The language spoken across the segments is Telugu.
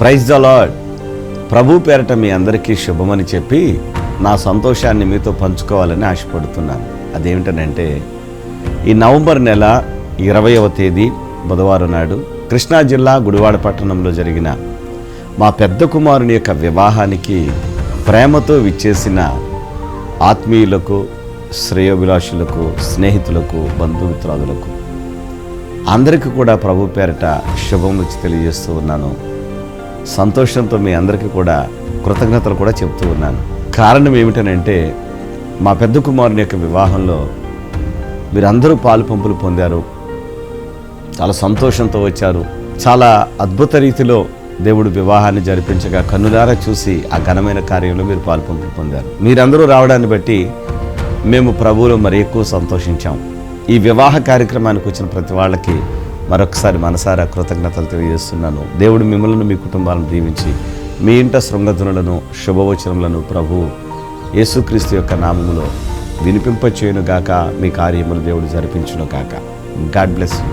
ప్రైజ్ ద లాడ్ ప్రభు పేరట మీ అందరికీ శుభమని చెప్పి నా సంతోషాన్ని మీతో పంచుకోవాలని ఆశపడుతున్నాను. అదేమిటనంటే ఈ నవంబర్ నెల ఇరవయవ తేదీ బుధవారం నాడు కృష్ణా జిల్లా గుడివాడ పట్టణంలో జరిగిన మా పెద్ద కుమారుని యొక్క వివాహానికి ప్రేమతో విచ్చేసిన ఆత్మీయులకు శ్రేయోభిలాషులకు స్నేహితులకు బంధుమిత్రాదులకు అందరికీ కూడా ప్రభు పేరట శుభముచ్చి తెలియజేస్తూ ఉన్నాను. సంతోషంతో మీ అందరికీ కూడా కృతజ్ఞతలు కూడా చెబుతూ ఉన్నాను. కారణం ఏమిటనంటే మా పెద్ద కుమారుని యొక్క వివాహంలో మీరందరూ పాలు పంపులు పొందారు. చాలా సంతోషంతో వచ్చారు. చాలా అద్భుత రీతిలో దేవుడు వివాహాన్ని జరిపించగా కన్నులారా చూసి ఆ ఘనమైన కార్యంలో మీరు పాలు పంపులు పొందారు. మీరందరూ రావడాన్ని బట్టి మేము ప్రభువులో మరి ఎక్కువ సంతోషించాం. ఈ వివాహ కార్యక్రమానికి వచ్చిన ప్రతి వాళ్ళకి మరొకసారి మనసారా కృతజ్ఞతలు తెలియజేస్తున్నాను. దేవుడు మిమ్మల్ని మీ కుటుంబాలను దీవించి మీ ఇంట శృంగధునులను శుభవచనములను ప్రభు యేసుక్రీస్తు యొక్క నామములో వినిపింపచేయును గాక మీ కార్యములు దేవుడు జరిపించును గాక గాడ్ బ్లెస్ యూ.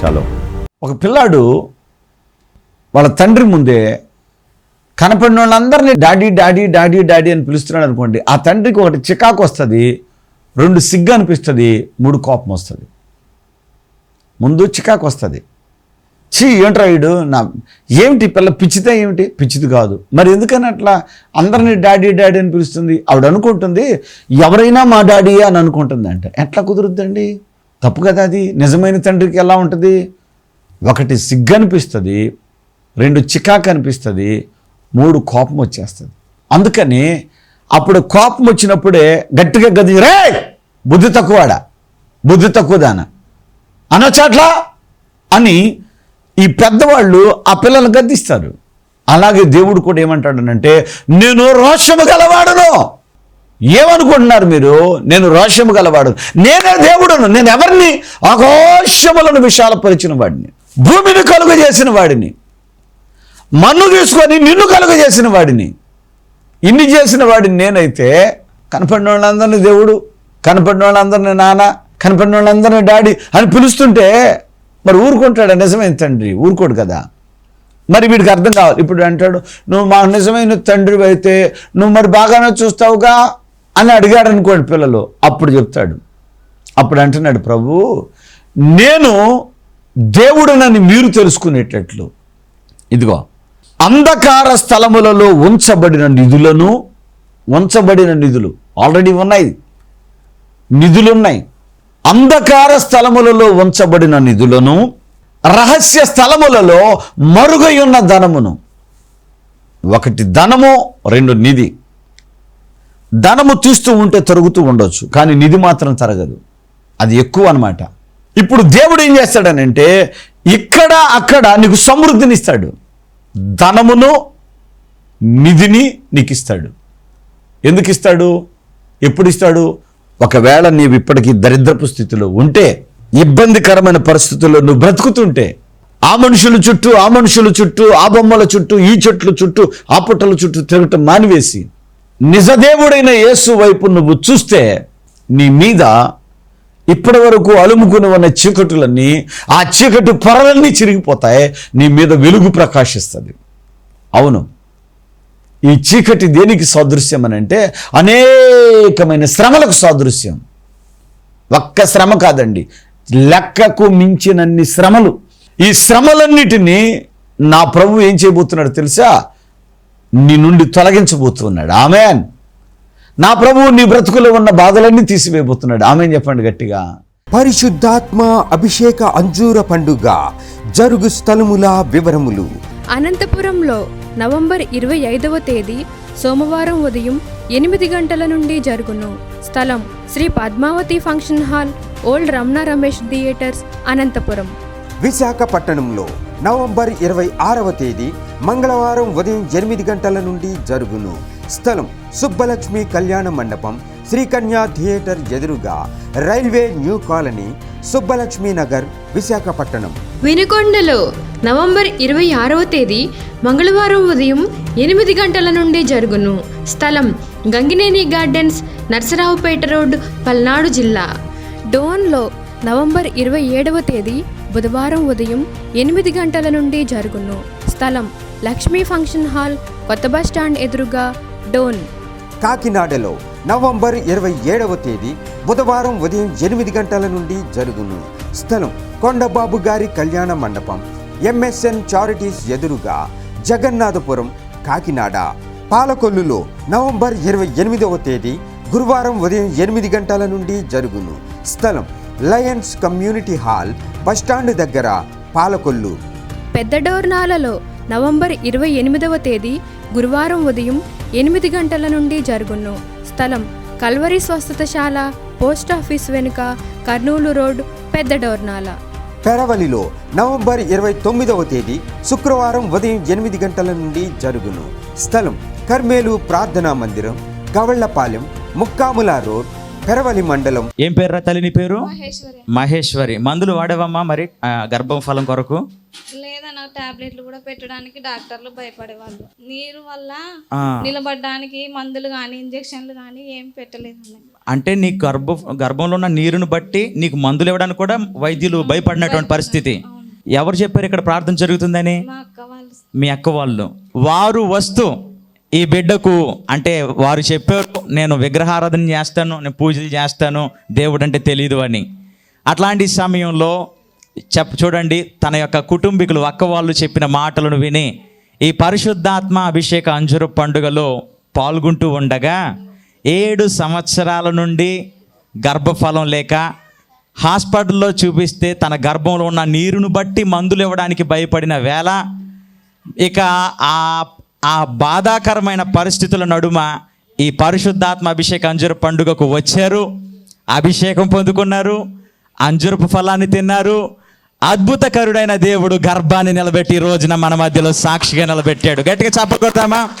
షలో. ఒక పిల్లాడు వాళ్ళ తండ్రి ముందే కనపడిన వాళ్ళందరినీ డాడీ డాడీ డాడీ డాడీ అని పిలుస్తున్నాడు అనుకోండి ఆ తండ్రికి ఒకటి చికాకు వస్తుంది రెండు సిగ్గు అనిపిస్తుంది మూడు కోపం వస్తుంది. ముందు చికాకు వస్తుంది. చీ ఏంట్రా వీడు? నా ఏమిటి పిల్ల పిచ్చితే ఏమిటి? పిచ్చిది కాదు. మరి ఎందుకని అట్లా అందరినీ డాడీ డాడీ అని పిలుస్తుంది? ఆవిడ అనుకుంటుంది ఎవరైనా మా డాడీ అని అనుకుంటుంది అంట ఎట్లా కుదురుద్దండి? తప్పు కదా అది. నిజమైన తండ్రికి ఎలా ఉంటుంది? ఒకటి సిగ్గు అనిపిస్తుంది రెండు చికాకు అనిపిస్తుంది మూడు కోపం వచ్చేస్తుంది. అందుకని అప్పుడు కోపం వచ్చినప్పుడే గట్టిగా గది రే బుద్ధి తక్కువాడా బుద్ధి తక్కువ దాన. అనొచ్చట్లా? అని ఈ పెద్దవాళ్ళు ఆ పిల్లల్ని గద్దిస్తారు. అలాగే దేవుడు కూడా ఏమంటాడనంటే నేను రోషము గలవాడను. ఏమనుకుంటున్నారు మీరు? నేను రోషము గలవాడు. నేనే దేవుడును. నేను ఎవరిని? ఆకాశములను విశాలపరిచిన వాడిని. భూమిని కలుగు చేసిన వాడిని. మన్ను తీసుకొని నిన్ను కలుగు చేసిన వాడిని. ఇన్ని చేసిన వాడిని నేనైతే కనపడిన వాళ్ళందరినీ దేవుడు కనపడిన వాళ్ళందరినీ నాన్న కనపడిన వాళ్ళందరినీ డాడీ అని పిలుస్తుంటే మరి ఊరుకుంటాడు? నిజమైన తండ్రి ఊరుకోడు కదా. మరి వీడికి అర్థం కావాలి. ఇప్పుడు అంటాడు నువ్వు మా నిజమైన తండ్రి అయితే నువ్వు మరి బాగానే చూస్తావుగా? అని అడిగాడు అనుకోండి పిల్లలు. అప్పుడు చెప్తాడు. అప్పుడు అంటున్నాడు ప్రభు నేను దేవుడనని మీరు తెలుసుకునేటట్లు. ఇదిగో అంధకార స్థలములలో ఉంచబడిన నిధులను ఉంచబడిన నిధులు. ఆల్రెడీ ఉన్నాయి. నిధులున్నాయి. అంధకార స్థలములలో ఉంచబడిన నిధులను రహస్య స్థలములలో మరుగై ఉన్న ధనమును. ఒకటి ధనము రెండు నిధి. ధనము చూస్తూ ఉంటే తరుగుతూ ఉండొచ్చు కానీ నిధి మాత్రం తరగదు. అది ఎక్కువ అన్నమాట. ఇప్పుడు దేవుడు ఏం చేస్తాడనంటే ఇక్కడ అక్కడ నీకు సమృద్ధిని ఇస్తాడు ధనమును నిధిని నీకు ఇస్తాడు ఎందుకు ఇస్తాడు ఎప్పుడు ఇస్తాడు ఒకవేళ నీవు ఇప్పటికీ దరిద్రపు స్థితిలో ఉంటే ఇబ్బందికరమైన పరిస్థితుల్లో నువ్వు బ్రతుకుతుంటే ఆ మనుషుల చుట్టూ ఆ మనుషుల చుట్టూ ఆ బొమ్మల చుట్టూ ఈ చెట్ల చుట్టూ ఆ పుట్టల చుట్టూ తిరగటం మానివేసి నిజదేవుడైన యేసు వైపు నువ్వు చూస్తే నీ మీద ఇప్పటి వరకు అలుముకుని ఉన్న చీకటులన్నీ ఆ చీకటి పొరలన్నీ చిరిగిపోతాయి నీ మీద వెలుగు ప్రకాశిస్తుంది. అవును. ఈ చీకటి దేనికి సాదృశ్యం అని అంటే అనేకమైన శ్రమలకు సాదృశ్యం. ఒక్క శ్రమ కాదండి. లెక్కకు మించినన్ని శ్రమలు. ఈ శ్రమలన్నిటినీ నా ప్రభు ఏం చేయబోతున్నాడు తెలుసా? నీ నుండి తొలగించబోతున్నాడు. ఆమెన్. నా ప్రభువు నీ బ్రతుకులో ఉన్న బాధలన్నీ తీసివేయబోతున్నాడు. ఆమెన్ చెప్పండి గట్టిగా. పరిశుద్ధాత్మ అభిషేక అంజూర పండుగ జరుగు స్థలముల వివరములు. అనంతపురంలో నవంబర్ ఇరవై ఐదవ తేదీ సోమవారం ఉదయం ఎనిమిది గంటల నుండి జరుగును. స్థలం Shri Padmavathi function hall old Ramana Ramesh theatres Anantapuram. విశాఖపట్టణంలో November ఇరవై ఆరవ తేదీ మంగళవారం ఉదయం ఎనిమిది గంటల నుండి జరుగును. స్థలం సుబ్బలక్ష్మి కళ్యాణ మండపం శ్రీకన్యా థియేటర్ ఎదురుగా railway new colony Subbalakshmi Nagar Visakhapatnam వినుకొండలో November ఇరవై ఆరవ తేదీ మంగళవారం ఉదయం ఎనిమిది గంటల నుండి జరుగును. స్థలం గంగినేని గార్డెన్స్ నర్సరావుపేట రోడ్ పల్నాడు జిల్లా. డోన్లో నవంబర్ ఇరవై ఏడవ తేదీ బుధవారం ఉదయం ఎనిమిది గంటల నుండి జరుగును. స్థలం లక్ష్మీ ఫంక్షన్ హాల్ కొత్త బస్ స్టాండ్ ఎదురుగా డోన్. కాకినాడలో నవంబర్ ఇరవై ఏడవ తేదీ బుధవారం ఉదయం ఎనిమిది గంటల నుండి జరుగును. స్థలం కొండబాబు గారి కళ్యాణ మండపం ఎంఎస్ఎన్ చారిటీస్ ఎదురుగా జగన్నాథపురం కాకినాడ. పాలకొల్లులో నవంబర్ ఇరవై ఎనిమిదవ తేదీ గురువారం ఉదయం ఎనిమిది గంటల నుండి జరుగును. స్థలం లయన్స్ కమ్యూనిటీ హాల్ బస్టాండ్ దగ్గర పాలకొల్లు. పెద్ద డోర్నాలలో నవంబర్ ఇరవై ఎనిమిదవ తేదీ గురువారం ఉదయం ఎనిమిది గంటల నుండి జరుగును. స్థలం కల్వరి స్వస్థతశాల పోస్ట్ ఆఫీస్ వెనుక కర్నూలు రోడ్ పెద్ద డోర్నాల పెరవలిలో నవంబర్ ఇరవై తొమ్మిదవ తేదీ శుక్రవారం ఉదయం ఎనిమిది గంటల నుండి జరుగును. స్థలం కర్మేలు ప్రార్థనా మందిరం గవళ్ళపాలెం ముక్కాముల రోడ్ పెరవలి మండలం. ఏం పేరు తల్లి నీ పేరు? మహేశ్వరి. మందులు వాడేవమ్మా మరి? గర్భం ఫలం కొరకు? లేదా నాకు టాబ్లెట్లు కూడా పెట్టడానికి డాక్టర్లు భయపడేవాళ్ళు. నీరు వల్ల. నిలబడడానికి మందులు కానీ ఇంజెక్షన్లు కానీ ఏం పెట్టలేదు అంటే నీ గర్భ గర్భంలో ఉన్న నీరును బట్టి నీకు మందులు ఇవ్వడానికి కూడా వైద్యులు భయపడినటువంటి పరిస్థితి. ఎవరు చెప్పారు ఇక్కడ ప్రార్థన జరుగుతుందని? మీ అక్క వాళ్ళు. వారు వస్తూ ఈ బిడ్డకు అంటే వారు చెప్పారు నేను విగ్రహారాధన చేస్తాను నేను పూజలు చేస్తాను దేవుడు అంటే తెలియదు అని. అట్లాంటి సమయంలో చెప్ చూడండి తన యొక్క కుటుంబీకులు అక్క వాళ్ళు చెప్పిన మాటలను విని ఈ పరిశుద్ధాత్మ అభిషేక అంజురు పండుగలో పాల్గొంటూ ఉండగా ఏడు సంవత్సరాల నుండి గర్భఫలం లేక హాస్పిటల్లో చూపిస్తే తన గర్భంలో ఉన్న నీరును బట్టి మందులు ఇవ్వడానికి భయపడిన వేళ ఇక ఆ ఆ బాధాకరమైన పరిస్థితుల నడుమ ఈ పరిశుద్ధాత్మ అభిషేక అంజురు పండుగకు వచ్చారు. అభిషేకం పొందుకున్నారు. అంజురపు ఫలాన్ని తిన్నారు. అద్భుతకరుడైన దేవుడు గర్భాన్ని నిలబెట్టి ఈ రోజున మన మధ్యలో సాక్షిగా నిలబెట్టాడు. గట్టిగా చెప్పకొడతామా